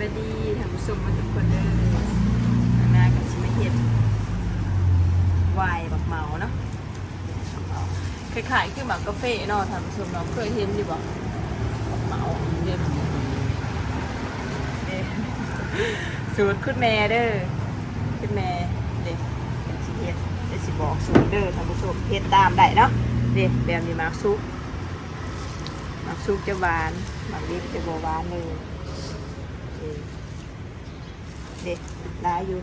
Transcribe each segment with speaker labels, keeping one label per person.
Speaker 1: บายดีท่านผู้ชมมาทุกคนเด้อทางหน้ากับชิมาเฮ็ดวายบักเมาเนาะคล้ายๆคือหมากกาแฟเนาะท่านผู้ชมเนาะเคยเห็นอยู่บ่บักเมาเดี๋ยวเด้สูตรคุณแม่เด้อคุณแม่เด็กเป็นสิเฮ็ดเดี๋ยวสิบอกสูตรเด้อท่านผู้ชมเฮ็ดตามได้เนาะเด็กแบบนี้มาซุกมาซุกจะหวานมากดิบจะบ่หวานเลย เด็กได้อยู่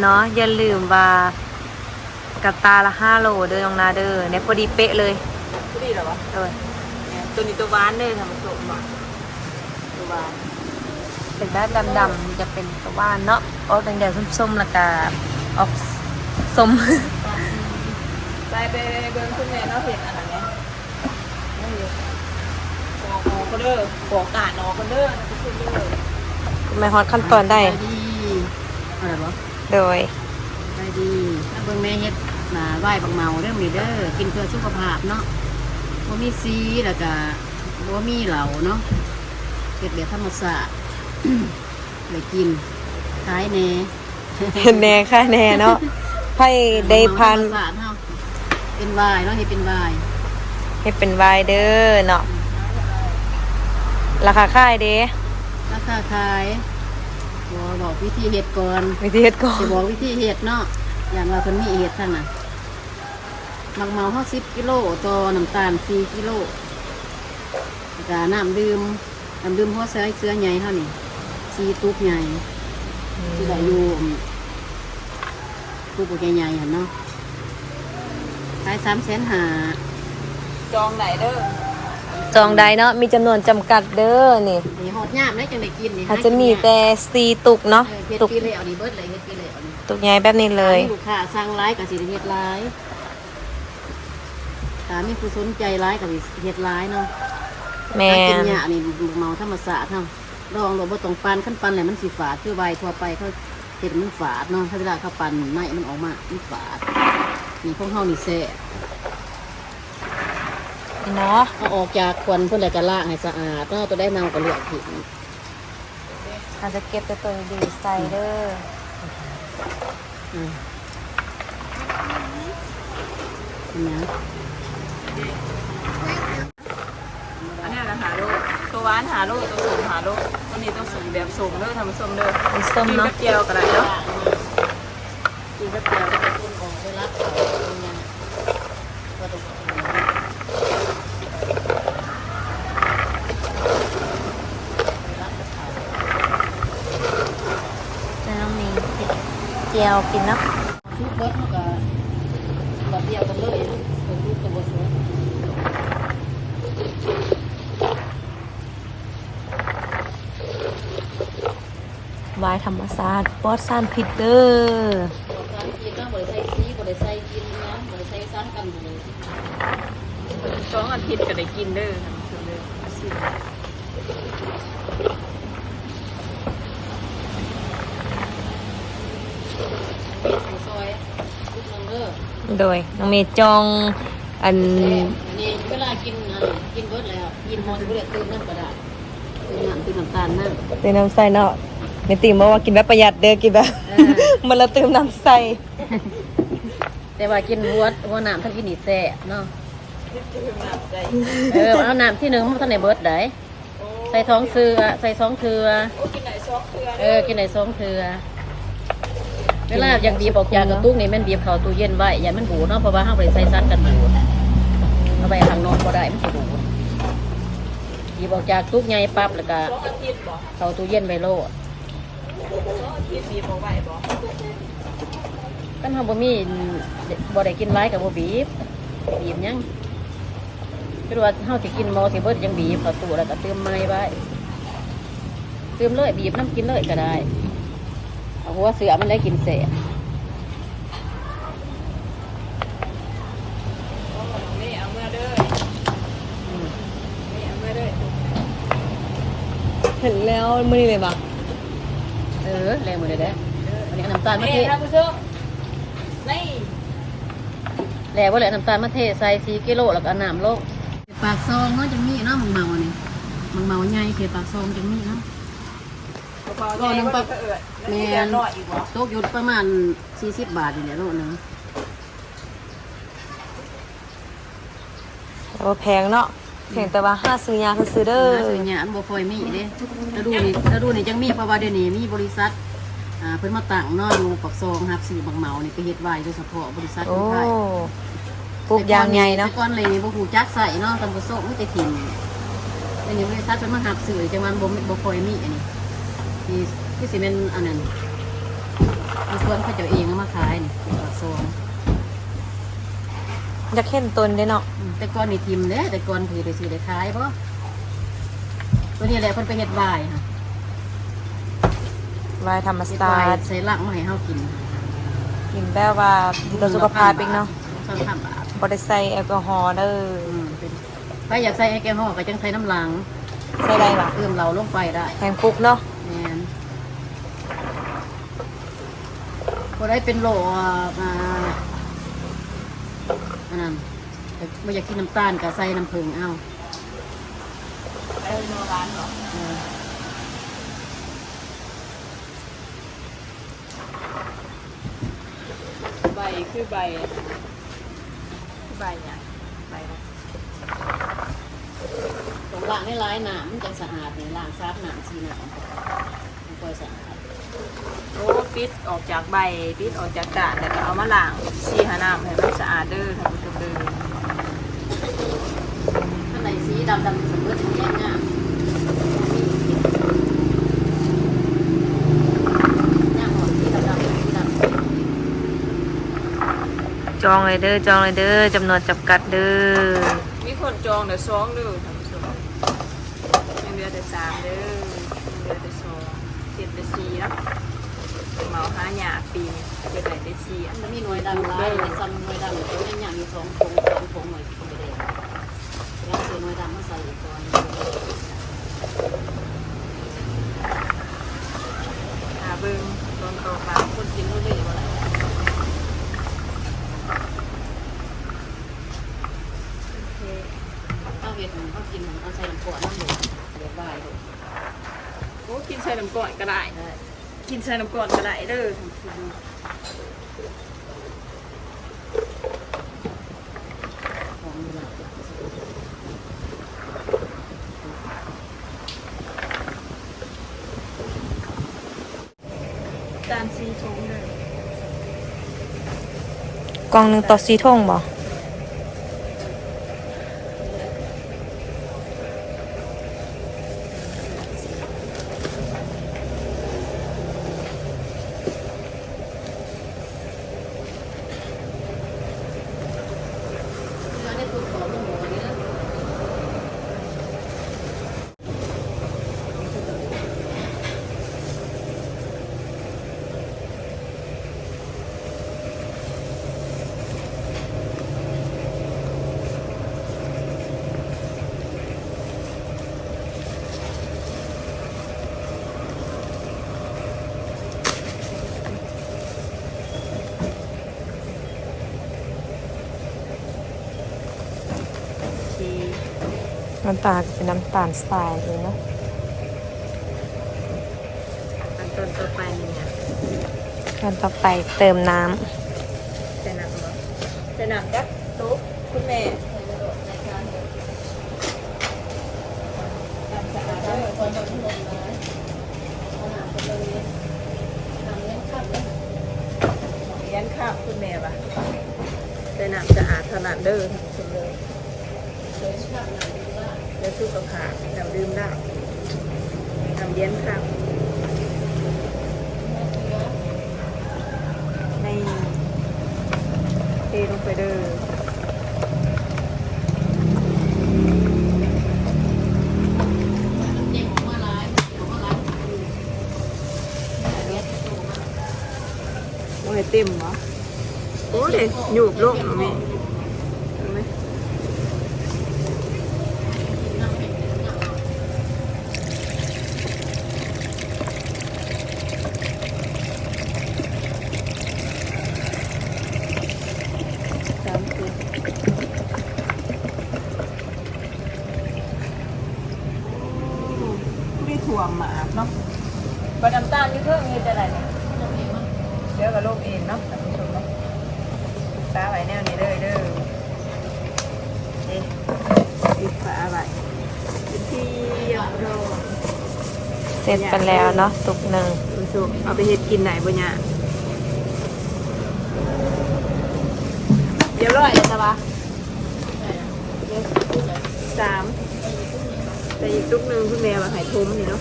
Speaker 1: เนาะ
Speaker 2: อย่าลืมว่ากระตาละห้าโลเด้อน้องนาเด้อเนี่ยพอดีเป๊ะเลย
Speaker 1: ก็ดีเหรอวะ
Speaker 2: เลย
Speaker 1: เนี่ยตัวนี้ตัวหวานเลยทำผสมมาตัวหวาน
Speaker 2: เป็นแบบดำๆมันจะเป็นตะวันเนาะออกแดงๆส้มๆแล้วก็ออกส้ม
Speaker 1: ไปไปไปเบิ้งคุณแม่เนาะเห็นอันนั้นไหมนี่เลยปอกออกก็เด้อปอกกาดออกก็เด้อนะคุณเด้อ
Speaker 2: ไม่ฮอตขั้นตอนได้
Speaker 3: ดีอะไรบ่
Speaker 2: โดย
Speaker 3: ได้ดีถ้าเบิ่งแม่เฮ็ดมาไหว้บักเมาเด้อมีเด้อกินเพื่อสุขภาพเนาะบ่มีซีแล้วก็บ่มีเหล้าเนาะเฮ็ดแบบธรรมชาติเลยกินขายแหน่
Speaker 2: แน่ค่ะแน่เนาะให้ได้พัน
Speaker 3: ธรรมชาติเฮาเป็นวายเนาะเฮ็ดเป็นวาย
Speaker 2: ให้เป็นวายเด้อเนาะราคาค่ายเด้
Speaker 3: ราคาขาย บ่บอกวิธีเฮ็ดก่อน
Speaker 2: วิธีเฮ็ดก่อ
Speaker 3: จะ
Speaker 2: น
Speaker 3: บอกวิธีเห็ดเนาะอย่างเราคนมีเห็ดท่านน่ะมักเมาห้าสิบกิโลต่อน้ำตาลสี่กิโลแล้วกน้ำดื่มน้ำดื่มหัวเสื้อเสื้อใหญ่เท่านี้สี่ตุ๊กใหญ่ที่ได้อยู่ตุ๊กใหญ่ๆเห็นเนาะขายสามแสนหา
Speaker 1: จองไหนเด้อ
Speaker 2: จองได้เนาะมีจำนวนจำกัดเด้อนี่
Speaker 3: นี่หอดยามได้จังได้กินนี่
Speaker 2: อาจจะมีแต่ซีตุกเนาะ
Speaker 3: เออเฮ็ด
Speaker 2: ตุก
Speaker 3: ปีเลยเอานี่เบิดเลยเฮ็ดปีเลยเอานี่
Speaker 2: ตุกใหญ่แบบนี้เลย
Speaker 3: ถ้ามีลูกค้าสั่งร้ายกับสิได้เฮ็ดร้ายถ้ามีผู้สนใจร้ายกับสิเฮ็ดร้ายเนาะ
Speaker 2: แม่
Speaker 3: ถ้ากิน
Speaker 2: น
Speaker 3: หญ้านี่ลูกเมาธรรมศาสตร์เนาะลองเราบ่ต้องปันขั้นปันแหละมันสิฝาดคือใบทั่วไปเขาเห็ดมันฝาดเนาะถ้าเวลาเขาปันไม้มันออกมามันฝาดนี่พวกเฮานี่แซ่บ
Speaker 2: เนาะ
Speaker 3: เอาออกจากควันเพื่อแล้วก็ล้างให้สะอาดเนาะตัวได้เน่าก็เลือกทิ้ง
Speaker 2: อาจจะเก็บแต่ตัวดีๆใส่เด้อ
Speaker 3: อืมเห็นไหม
Speaker 1: อันนี้นะหาโลตัวหวานหาโลตัวสูงหาโลตัวนี้ต้องสีแบบสูงเด้อทำผสมเด้อ
Speaker 2: มีส้ม
Speaker 1: กิน
Speaker 2: เนาะ
Speaker 1: กับเจียวก็ได้เนาะ
Speaker 3: กินแป๊บเดียวแล้วก็ต้นออกได้รับเขาเป็นไงก็ต้องเอา
Speaker 2: จะต้องมีเจียวกินเนาะ
Speaker 3: ทุกเบิดมันก็แบเดียวกันเลยเป็นรูปตัวสวย
Speaker 2: วายธรรมศาสตร์ปอดสารพิษเดอ
Speaker 3: บอกการกินนะบริใส่ซีบริใส่กินนะบริใส่ซ้ำกันเลย
Speaker 1: สองอาทิตย์ก็ได้กินเด้อทำผสมเด้ออาชีพ
Speaker 3: เฮ็ดใส่ซอยทุกนึงเด้อ
Speaker 2: โดยน้องเมย์จองอัน
Speaker 3: อันนี้เวลากินอันนี้กินเบิดแล้วกินหมดบ่ได้ตื่นนั่นก็ได้ซื้อน้ำซื้อน้ำตาลนั่น
Speaker 2: เติมน้ำใส่เนาะในติ่งบอกว่ากินแบบประหยัดเด้อกินแบบ
Speaker 3: เออ
Speaker 2: มันละเติมน้ำใส่
Speaker 3: แต่ว่ากินหัวหัวน้ำทั้งกินนี่แซ่บเนาะ
Speaker 1: คือหนักใจ
Speaker 3: เออเอาน้ำที่หนึ่งมันท่านในเบิร์ดได้ใส่ท้องเสือใส่ท้องเถือ
Speaker 1: โอ้กินไหนซอกเกลือ
Speaker 3: เออกินในท้องเถือ เวลาอยากบีบออกจากกระตุกนี่แมันบีบเข้าตู้เย็นไว้อย่ามันบูดเนาะเพราะว่าห้างไปใส่ซัดกันบูดเอาไปข้างนอกก็ได้มันบูดบีบออกจากตุกใหญ่ปั๊บแล้วก็เข้าตู้เย็นไว้โลด
Speaker 1: กอาทิตย์มีบ่ไหวบ่
Speaker 3: กันทำบ่มีบ่ได้กินไร้กับบ่บีบบีบยังคือว่าเฮาสิกินหมอสิเบิดยังบีบเข้าตู้แล้วก็เติมไม้ไว้เติมเลยบีบน้ำกินเลยก็ได้ หัวเสือมันได้กินเสะ
Speaker 1: นี่เอาเมื่อเด้อ
Speaker 3: อืม
Speaker 1: นี่เอาเมื่อเด้อ
Speaker 2: เห็นแล้วมือนี่เลยปะ
Speaker 3: เออแรงหมดเลยเด้ออันนี้เอาน้ำตาลมะ
Speaker 1: นี่
Speaker 3: เทศ
Speaker 1: ท่านผู้ชมนี่
Speaker 3: แรงว่าแหละน้ำตาลมะเทศใส่สี่กิโลแล้วก็น้ำโลกปากซองเนาะจังมีเนาะมังเมาเนี่ยมังเมาใหญ่เขียปากซองจังมีเนาะ
Speaker 1: เบาๆใหญ่ก็เอิดแล้วนี่เดือนน้อยอีกบ่
Speaker 3: ตกอยู่ประมาณ40บาทนี่แหละโลนึง
Speaker 2: แต่ว่าแพงเนาะแพงแต่ว่าห้าซื้อยาคือซื้อเด้อ
Speaker 3: หาซื้อเนี่ยอันบ่ค่อยมีเด้ถ้าดูนี่ถ้าดูนี่จังมีเพราะว่าเดี๋ยวนี้มีบริษัทอ่าเพิ่นมาตั้งเนาะอยู่ปักซองรับซื้อบังเมานี่ไปเฮ็ดไว้โดยเฉพาะบริษัท
Speaker 2: โอ้
Speaker 3: คนไทย
Speaker 2: ปลูกยางใหญ่เนาะ
Speaker 3: แต่ก่อนเลยนี่บ่ฮู้จักใส่เนาะตำบ่โซกมีแต่ถิ่นเดี๋ยวนี้บริษัทเพิ่นมารับซื้อจังมันบ่บ่ค่อยมีอันนี้ ที่ที่สิเป็นอันนั้นมีส่วนเขาเจ้าเองเอามาขายนี่ปักซอง
Speaker 2: อยากเห็นตนได้เนาะ
Speaker 3: อืมแต่ก่อนนี่ทิมเด้แต่ก่อนคือได้ซื้อได้ขายบ่ตัวนี้แหละเพิ่นไปเฮ็ดไวายค่ะ
Speaker 2: วายธรรมส
Speaker 3: เฮ็ด
Speaker 2: ไต
Speaker 3: ไวาย
Speaker 2: ล์
Speaker 3: ใส่ลักมาให้เฮากิน
Speaker 2: กินแบบว่าดีต่อสุขภาพเองเนาะ
Speaker 3: สองสามบาท
Speaker 2: บ่ได้ใส่แอลกอฮอล์เด้อ
Speaker 3: อืมเป็นไปอยากใส่แอลกอฮอล์ก็จังใส่น้ำลัง
Speaker 2: ใส่ได้ปะ
Speaker 3: เพิ่มเราลงไปได้
Speaker 2: แพงปลุกเนาะ
Speaker 3: แม่น บ่ได้เป็นโหลอ่ามาอันนั้นแต่บ่อยากกินน้ำตาลก็ใส่น้ำผึ้งเอา
Speaker 1: ไปโนร้านเหรอ
Speaker 3: เออ
Speaker 1: ใบคือใบคือใบเนี่ยใบนะ
Speaker 3: ต้องล้างให้ร้ายน้ำมันจังสะอาดนี่ล้างซาบน้ำสีน้ำมันค่อยสะอาด
Speaker 1: โอ้ปิดออกจากใบปิดออกจากกาดแล้วก็เอามาล้างสีหาน้ำให้มันสะอาดเด้อท่านผู้ชมเด้อ
Speaker 3: ข้างในสีดำดำสมบูรณ์แย่งามย่างหอมสีดำดำสีดำ
Speaker 2: จองเลยเด้อจองเลยเด้อจำนวนจำกัดเด้อ
Speaker 1: มีคนจองเดี๋ยวสองเด้อท่านผู้ชมยังเหลือแต่สามเด้อยังเหลือแต่สองเจ็ดแต่สี่เนาะเหมาห ปีนี้จะได้แต่สี่อัน
Speaker 3: มันมีหน่วยดำร้ายในซ้ำหน่วยดำตัวนี้อย่างมีสองผงสามผงหน่วยผงแดงแล้วคือหน่วยดำมาใส่อีกตัวนึง
Speaker 1: หาเบิ่งตอนต่อมาคนกินรู้เลยว่าอะไรโอเค
Speaker 3: เอาเห็ดเขากินเอาใส่น้ำกรดน้ำหมูเดี๋ยวบ่ายดู
Speaker 1: โอ้กินใส่น้ำก่อนก็ได้ กินใส่น้ำก่อนก็ได้เด้อ
Speaker 3: ของอยู่แล้ว
Speaker 1: ตามซีทงเลย
Speaker 2: กล่องหนึงต่อสีทงบ่
Speaker 3: แล้วได้ทุกของน้ำหมูอันนี้นะ
Speaker 1: ซี
Speaker 2: น้ำตาลก็เป็นน้ำตาลทรายเลยเนาะ
Speaker 1: ตอนต่อไปนี่เนี่ย
Speaker 2: ขั้นต่อไปเติมน้
Speaker 1: จะหนักเหรอจะหนักจักตุ๊กคุณแม่ตามสะอาดเด้อเลี้ยนข้าวคุณแม่ปะจะหนักสะอาดขนาดเด้อทั้งหมดเลย แล้วสุขภาพเราดื่มได้ทำเลี้ยนข้าวในเทลงไปเด้อเต็มเหรอโอ้ยหยูบลงเหรอแม่เห็นไหมสามสิบไม่ถ่วงหมาเนาะ บะน้ำตาลอยี่เพิ่งมีแต่ไหนเนี่ยเดี๋ยวกับโลกเองเนาะท่านผู้ชมเนาะตาไหวแนวนี้เลยเด้อเอ๊ะปิดฝาไว้เป็นที่เรียบร้อยำ
Speaker 2: เสร็จไปแล้วเนาะตุกหนึ่ง
Speaker 1: ท่านผู้ชมเอาไปเฮ็ดกินไหนบ่เนี่ยเรียบร้อยเลยจ้ะปะสามแต่อีกลูกหนึ่งคุณแม่มาหายทุ่มนี่เนาะ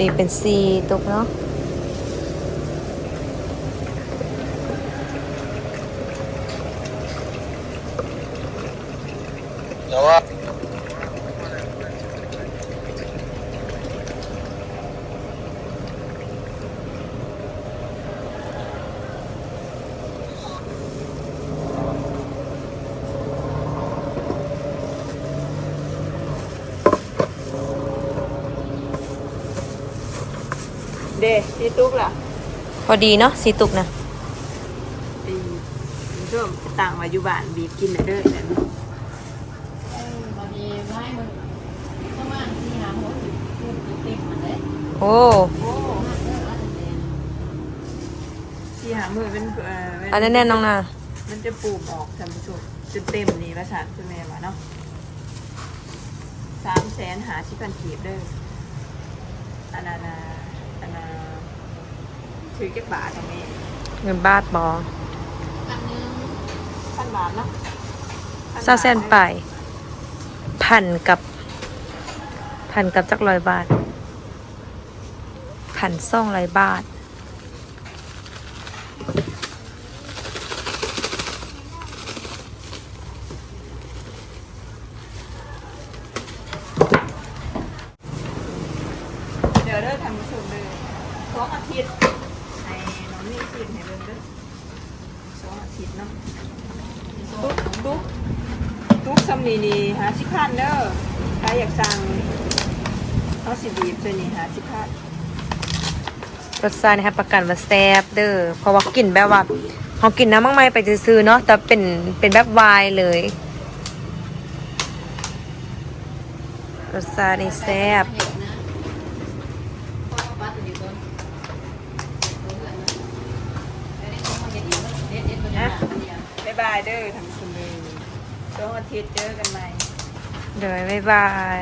Speaker 2: ดีเป็นซีตุกเนาะ
Speaker 4: แต่ว่า
Speaker 1: เดที่ตุ๊กล่ะ
Speaker 2: พอดีเนาะสีตุกนะ
Speaker 1: ตีมันก็ต่างมาอยู่บ้านบีบกินน่ะเด้อนั่น
Speaker 3: บางทีไม้มันประมาณที่หาหัวสิบคูณสิบเต็มมันเลย
Speaker 2: โอ้
Speaker 1: โอ้ที่หามือเป็นเอ่อ
Speaker 2: อันแน่นๆน้องนา
Speaker 1: มันจะปูมออกท่านผู้ชมจนเต็มนี่ประสานคุณแม่ว่าเนาะสามแสนหาชิพันขีบเด้ออันนานา อันนาถือเก็บบาทตรงนี้
Speaker 2: เงินบาทบอ
Speaker 3: อันนึง
Speaker 1: พันบาทเนาะพั
Speaker 2: เศร้าแสนไปพันกับพันกับจักร้อยบาทพันซ่องร้อยบาท
Speaker 1: เดี๋ยวเด้อทำผู้ชมเลย สองอาทิตย์ให้น้องนี่สิให้เบิ่งเด้อสองอาทิตย์เนาะตุ๊กตุ๊กตุ๊กซัมนี่นี่หาสิพันเด้อใครอยากสั่งเขาสิบีบใส่นี่หาสิพัน
Speaker 2: รสชาตินะครับประกันว่าแซ่บเด้อเพราะว่ากินแบบว่าเขากินน้ำมังไม่ไปซื้อๆเนาะแต่เป็นเป็นแบบวายเลยรสชาตินี่แซ่บ
Speaker 3: เห็ดนะพ่อปัดอยู่ต้นตัวเพื่อนนะแล้วนี่เขาเห็ดอีกเด็ดเด็ดมันจะหนามันเดียว
Speaker 1: บ๊ายบายเด้อทำคุณเลยสองอาทิตย์เจอกันใหม่
Speaker 2: เดี๋ยวบ๊ายบาย